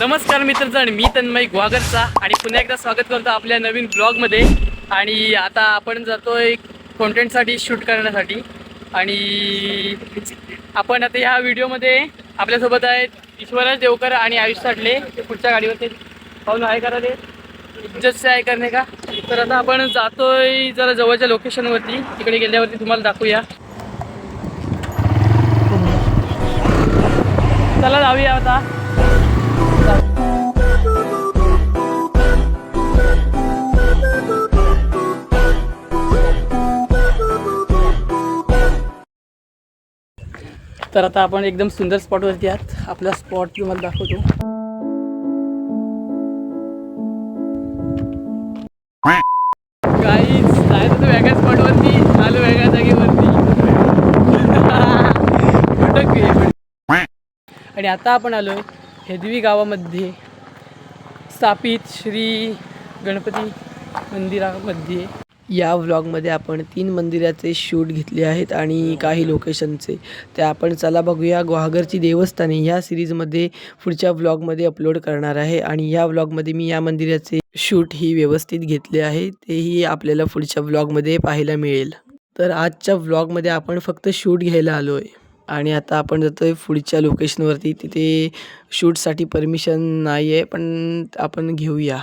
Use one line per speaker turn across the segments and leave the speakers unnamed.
नमस्कार मित्रजण मी तन्मय ग्वागरचा आणि पुन्हा एकदा स्वागत करतो आपल्या नवीन ब्लॉगमध्ये. आणि आता आपण जातोय कॉन्टेंटसाठी शूट करण्यासाठी. आणि आपण आता ह्या व्हिडिओमध्ये आपल्यासोबत आहेत ईश्वरराज देवकर आणि आयुष साठले. ते पुढच्या गाडीवरती पाहून आहे करा ते. इज्जत आहे करणे का? तर आता आपण जातोय जरा जवळच्या लोकेशनवरती तिकडे गेल्यावरती तुम्हाला दाखवूया. चला जाऊया आता. तर आता आपण एकदम सुंदर स्पॉटवरती आहात. आपला स्पॉट तुम्हाला दाखवतो. काहीच जायचं तर वेगळ्या स्पॉटवरती आलो वेगळ्या जागेवरती. आणि आता आपण आलो हेदवी गावामध्ये. स्थापित श्री गणपती मंदिरामध्ये. या व्लॉगमध्ये आपण तीन मंदिराचे शूट घेतले आहेत आणि काही लोकेशनचे ते आपण चला बघूया गुहागरची देवस्थाने ह्या सिरीजमध्ये पुढच्या व्लॉगमध्ये अपलोड करणार आहे आणि या व्लॉगमध्ये मी या मंदिराचे शूट ही व्यवस्थित घेतले आहे. तेही आपल्याला पुढच्या व्लॉगमध्ये पाहायला मिळेल. तर आजच्या व्लॉगमध्ये आपण फक्त शूट घ्यायला आलो आहे आणि आता आपण जातोय पुढच्या लोकेशनवरती तिथे शूटसाठी परमिशन नाही आहे पण आपण घेऊया.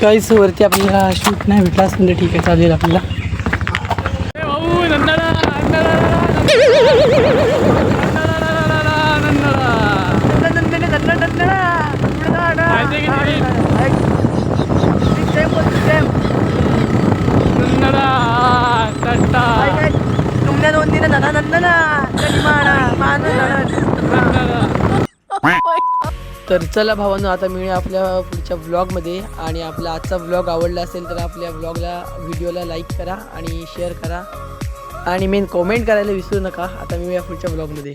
काहीच वरती आपल्याला शूट नाही भेटला असं म्हणजे ठीक आहे चालेल आपल्याला.
तुमच्या दोन दिन
तर चला भावांनो आता मिळूया आपल्या पुढच्या व्लॉगमध्ये आणि आपला आजचा व्लॉग आवडला असेल तर आपल्या व्लॉगला व्हिडिओला लाईक करा आणि शेअर करा. आणि मेन कॉमेंट करायला विसरू नका. आता मिळूया पुढच्या व्लॉगमध्ये